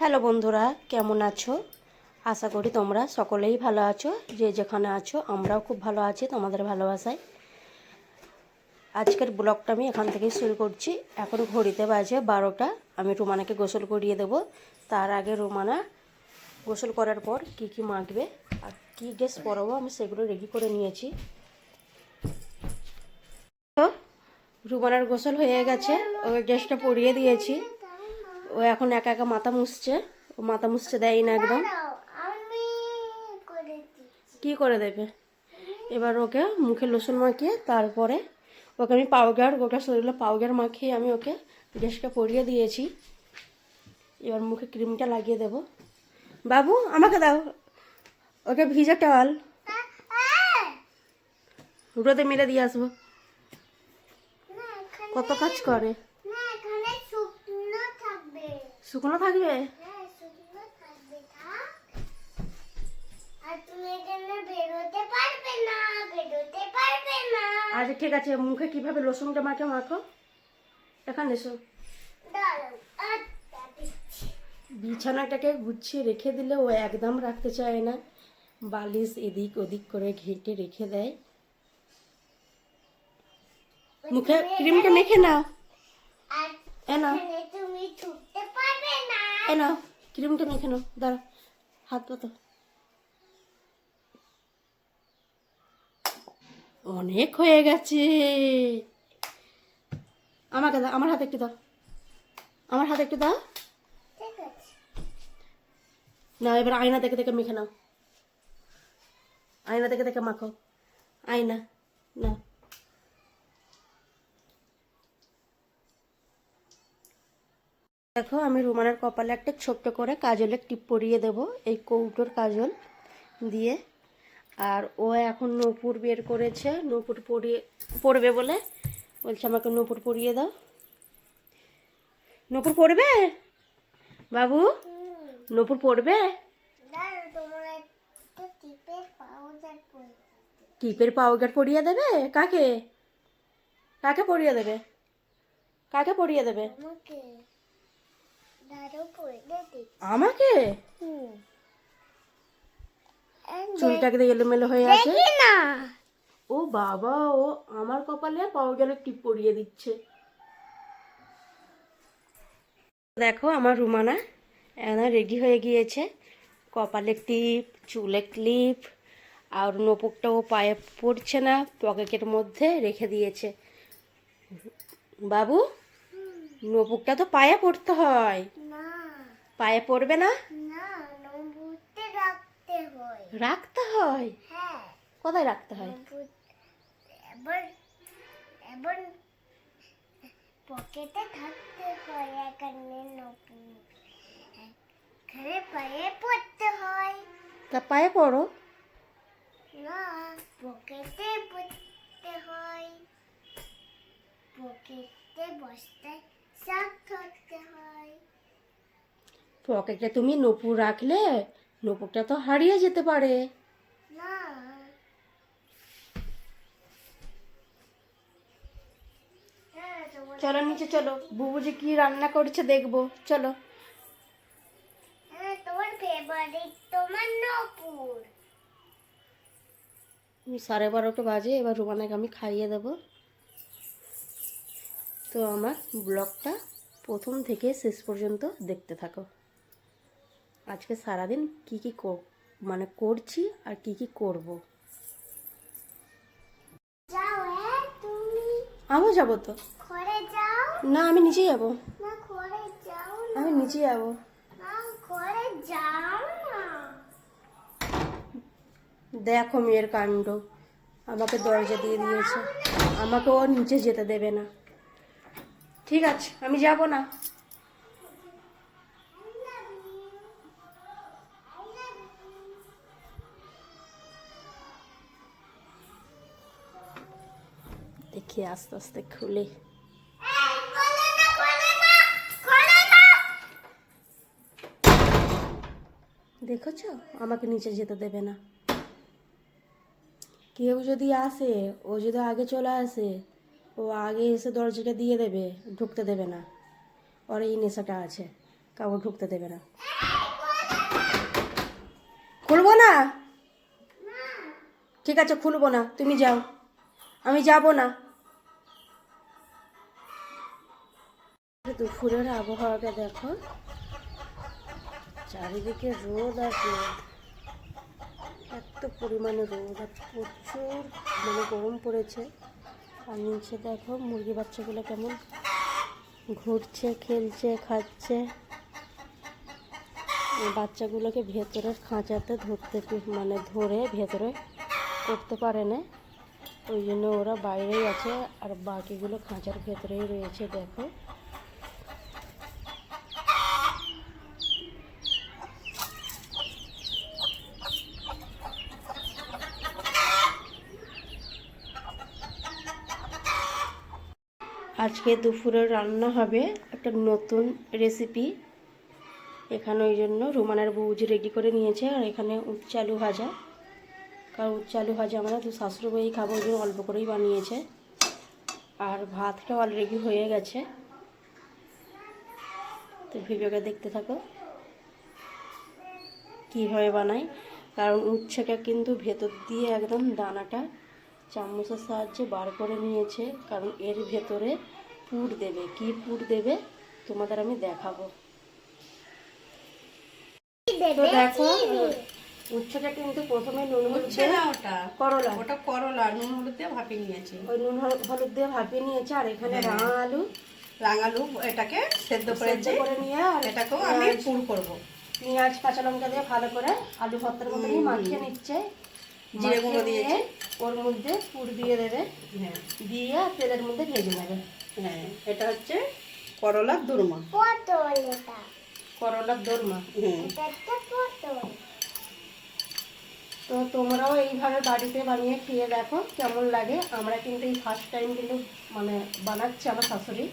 Hello বন্ধুরা, কেমন আছো? আশা করি তোমরা সকলেই ভালো আছো। যে যেখানে আছো, আমরাও খুব ভালো আছি, তোমাদের ভালোবাসায়। আজকের ব্লগটা আমি এখান থেকেই শুরু করছি। এখন ঘড়িতে বাজে বারোটা। আমি রুমানাকে গোসল করিয়ে দেব। তার আগে রুমানা গোসল করার পর কি কি মাখবে আর কী ড্রেস পরাবো আমি সেগুলো রেডি করে নিয়েছি। রুমানার গোসল হয়ে গেছে। ওই ড্রেসটা পরিয়ে দিয়েছি। ও এখন একা একা মাথা মুছছে। ও মাথা মুছতে দেয় না একদম। কি করে দেবে? এবার ওকে মুখে লোসন মাখিয়ে তারপরে ওকে আমি পাউডার গোটা শরীরে পাউডার মাখিয়ে আমি ওকে ড্রেসটা পরিয়ে দিয়েছি। এবার মুখে ক্রিমটা লাগিয়ে দেব। বাবু, আমাকে দাও। ওকে ভিজা টাওয়াল রোদে মেলে দিয়ে আসব। কত কাজ করে না এখানে শুকনো থাকবে শুকনো থাকবে হ্যাঁ শুকনো থাকবে থাক আর তুমি এখানে বেরোতে পারবে না বেরোতে পারবে না আচ্ছা ঠিক আছে মুখে কীভাবে লোসনটা মাখে মাখো এখানে এসো। বিছানাটাকে গুছিয়ে রেখে দিলে ও একদম রাখতে চায় না। বালিশ এদিক ওদিক করে ঘেঁটে রেখে দেয়। মুখে ক্রিমটা মেখে নাও। আর এ নাও তুমি ছুটতে পারবে না এ নাও ক্রিমটা মেখে নাও দাঁড়া হাত পাতো অনেক হয়ে গেছে। আমাকে দাও আমার হাতে একটু দাও। আমার হাতে একটু দাও। না এবার আয়না দেখে দেখে মেখে নাও। আয়না দেখে দেখে মাখো। আয়না না দেখো, আমি রুমানের কপালে একটা ছোট্ট করে কাজলের টিপ পরিয়ে দেব, এই কৌটোর কাজল দিয়ে। আর ও এখন নূপুর বের করেছে, নূপুর পরিয়ে, পরবে বলে। বলছে, আমাকে নূপুর পরিয়ে দাও। নূপুর পরবে? বাবু, নূপুর পাউডার টিপের পাউডার পরিয়ে দেবে? কাকে? কাকে পরিয়ে দেবে? কাকে পরিয়ে দেবে? আমাকে? চুলটাকে এলোমেলো হয়ে আছে। না ও বাবা ও আমার কপালে পাউডারের টিপ পরিয়ে দিচ্ছে। দেখো আমার রুমানা এনা রেডি হয়ে গিয়েছে। কপালে টিপ চুলে ক্লিপ আর নোপকটা ও পায়ে পড়ছে না পকেটের মধ্যে রেখে দিয়েছে। বাবু নোপকটা তো পায়ে পড়তে হয়। না। পায়ে পড়বে না? রাখতে হয়। রাখতে হয়? হ্যাঁ। কোথায় রাখতে হয়? পকেটে থাকতে হয় এখানে নতুন এখানে পায়ে পড়তে হয়। তা পায়ে পড়ো। না পকেটে পড়তে হয়। পকেটে বস্তায় পকেটে তুমি নপুর রাখলে নপুরটা তো হারিয়ে যেতে পারে। না। হ্যাঁ চলো নিচে চলো বুবু যে কি রান্না করছে দেখব চলো। হ্যাঁ তোমার ফেভারিট তোমার নপুর। সাড়ে বারোটা বাজে এবার রুমানাকে আমি খাইয়ে দেব। তো আমার ব্লগটা প্রথম থেকে শেষ পর্যন্ত দেখতে থাকো। আজকে সারাদিন কি কি মানে করছি আর কি কি করব। যাও হ্যাঁ তুমি? আমিও যাব তো। না আমি নিচে যাব। আমি নিচে যাব। দেখো মেয়ের কাণ্ড। আমাকে দরজা দিয়ে দিয়েছে। আমাকে ও নিচে যেতে দেবে না। ঠিক আছে, আমি যাব না। দেখি আস্তে আস্তে খুলে। দেখেছ? আমাকে নিচে যেতে দেবে না। কেউ যদি আসে, ও যদি আগে চলে আসে ও আগে এসে দরজাটা দিয়ে দেবে, ঢুকতে দেবে না। ওর এই নেশাটা আছে, কাউকে ঢুকতে দেবে না। খুলবো না? ঠিক আছে, খুলবো না। তুমি যাও। আমি যাব না। দুপুরের আবহাওয়াটা দেখো। চারিদিকে রোদ রোদ এত পরিমাণে রোদ, আর প্রচুর মানে গরম পড়েছে। আর নিচে দেখো মুরগি বাচ্চাগুলো কেমন ঘুরছে, খেলছে, খাচ্ছে। বাচ্চাগুলোকে ভেতরের খাঁচাতে ধরতে মানে ধরে ভেতরে করতে পারে না। ওই জন্য ওরা বাইরেই আছে আর বাকিগুলো খাঁচার ভেতরেই রয়েছে, দেখো। আজকে দুপুরে রান্না হবে একটা নতুন রেসিপি এখানে ওই জন্য রুমানের বৌজি রেডি করে নিয়েছে, আর এখানে উচ্ছে আলু ভাজা। কারণ উচ্ছে আলু ভাজা আমরা তো শাশুড়ি খাব, ওই জন্য অল্প করেই বানিয়েছে। আর ভাতটা অলরেডি হয়ে গেছে। তো ভিডিওটা দেখতে থাকো। কীভাবে বানাই? কারণ উচ্ছেটা কিন্তু ভেতর দিয়ে একদম দানাটা চামচের সাহায্যে বার করে নিয়েছে কারণ এর ভেতরে পুর দেবে। কি পুর দেবে? তোমাদের আমি দেখাবো। তো দেখো উচ্ছেটা কিন্তু প্রথমে নুন হলুদ হচ্ছে না ওটা। করলা। ওটা করলা নুন হলুদ দিয়ে ভাপিয়ে নিয়েছি। ওই নুন হলুদ দিয়ে ভাপিয়ে নিয়েছে আর এখানে রাঙা আলু রাঙালু এটাকে সেদ্ধ করে করে নিয়ে আর এটাকেও আমি পেঁয়াজ- পুর করব। পেঁয়াজ কাঁচা লঙ্কা দিয়ে ভালো করে আলু ভর্তার মতনই মাখিয়ে নিচ্ছে। জিরে গুঁড়ো মাখিয়ে ওর মধ্যে পুর দিয়ে দেবে। হ্যাঁ দিয়ে তেলের মধ্যে ভেজে নেবে। হ্যাঁ এটা হচ্ছে করলার দুর্মা। করলার দোরমা। তো তোমরাও এইভাবে বাড়িতে বানিয়ে খেয়ে দেখো কেমন লাগে। আমরা কিন্তু এই ফার্স্ট টাইম কিন্তু মানে বানাচ্ছি আমার শাশুড়ি।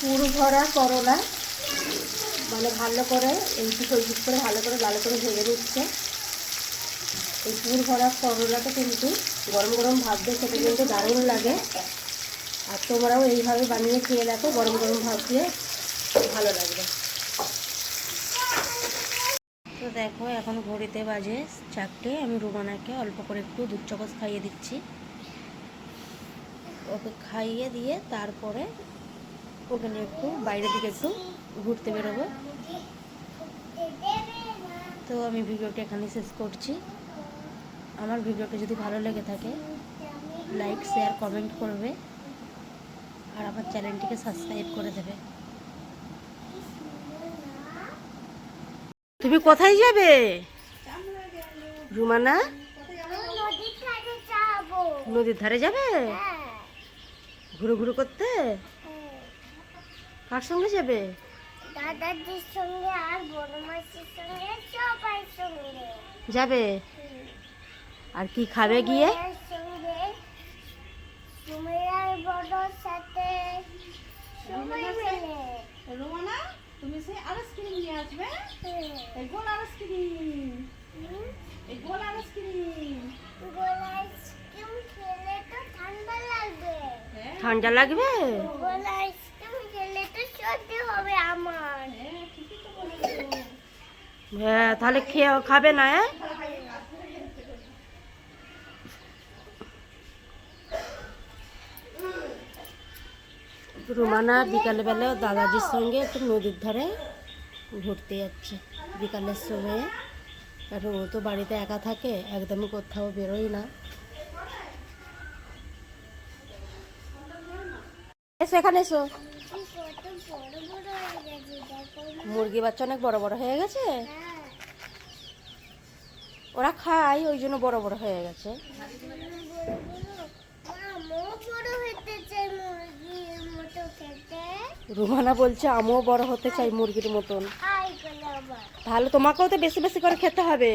পুর ভরা করলা। মানে ভালো করে এইটুকু ওইটুকু করে ভালো করে লাল করে ভেজে দিচ্ছে এই পুর ভরা করলাটা কিন্তু গরম গরম দিয়ে খেতে কিন্তু দারুণ লাগে। আর তোমরাও এইভাবে বানিয়ে খেয়ে দেখো, গরম গরম দিয়ে ভালো লাগবে। তো দেখো, এখন ঘড়িতে বাজে চারটে। আমি রুমানাকে অল্প করে একটু দুধ চকচ খাইয়ে দিচ্ছি। ওকে খাইয়ে দিয়ে তারপরে ওখানে একটু বাইরের দিকে একটু ঘুরতে বেরোবো। তো আমি ভিডিওটা এখানে শেষ করছি। আমার ভিডিওটা যদি ভালো লেগে থাকে লাইক শেয়ার কমেন্ট করবে আর আমার চ্যানেলটিকে সাবস্ক্রাইব করে দেবে। তুমি কোথায় যাবে? রুমানা? নদীর ধারে যাব যাবে? হ্যাঁ। ঘুরু ঘুরু করতে? হ্যাঁ। কার সঙ্গে যাবে? দাদাজির সঙ্গে আর বড় মাসির সঙ্গে সবার সঙ্গে। যাবে? আর কি খাবে গিয়ে? সঙ্গে সুমাইয়ার বড়র সাথে সবাই মিলে। রোমানা তুমি সেই আইসক্রিম নিয়ে আসবে? এই গোল আইসক্রিম। এই গোল আইসক্রিম। গোলা আইসক্রিম খেলে তো ঠান্ডা লাগবে। হ্যাঁ। ঠান্ডা লাগবে গোলা আইসক্রিম খেলে তো সর্দি হবে আমার হ্যাঁ ঠিকই তো বলেছ হ্যাঁ তাহলে খেয়ে খাবে না হ্যাঁ? রুমানা বিকালবেলা দাদাজির সঙ্গে একটু নদীর ধারে ঘুরতে যাচ্ছে বিকালের সময়ে। কারণ ও তো বাড়িতে একা থাকে, একদমই কোথাও বেরোই না। এসো, এখানে এসো কি কত বড় বড় হয়ে গেছে দেখো না। মুরগি বাচ্চা অনেক বড় বড় হয়ে গেছে? ওরা খায় ওই জন্য বড় বড় হয়ে গেছে। রুমানা বলছে আমিও বড় হতে চাই মুরগির মতন। ভালো তাহলে তোমাকেও তো বেশি বেশি করে খেতে হবে।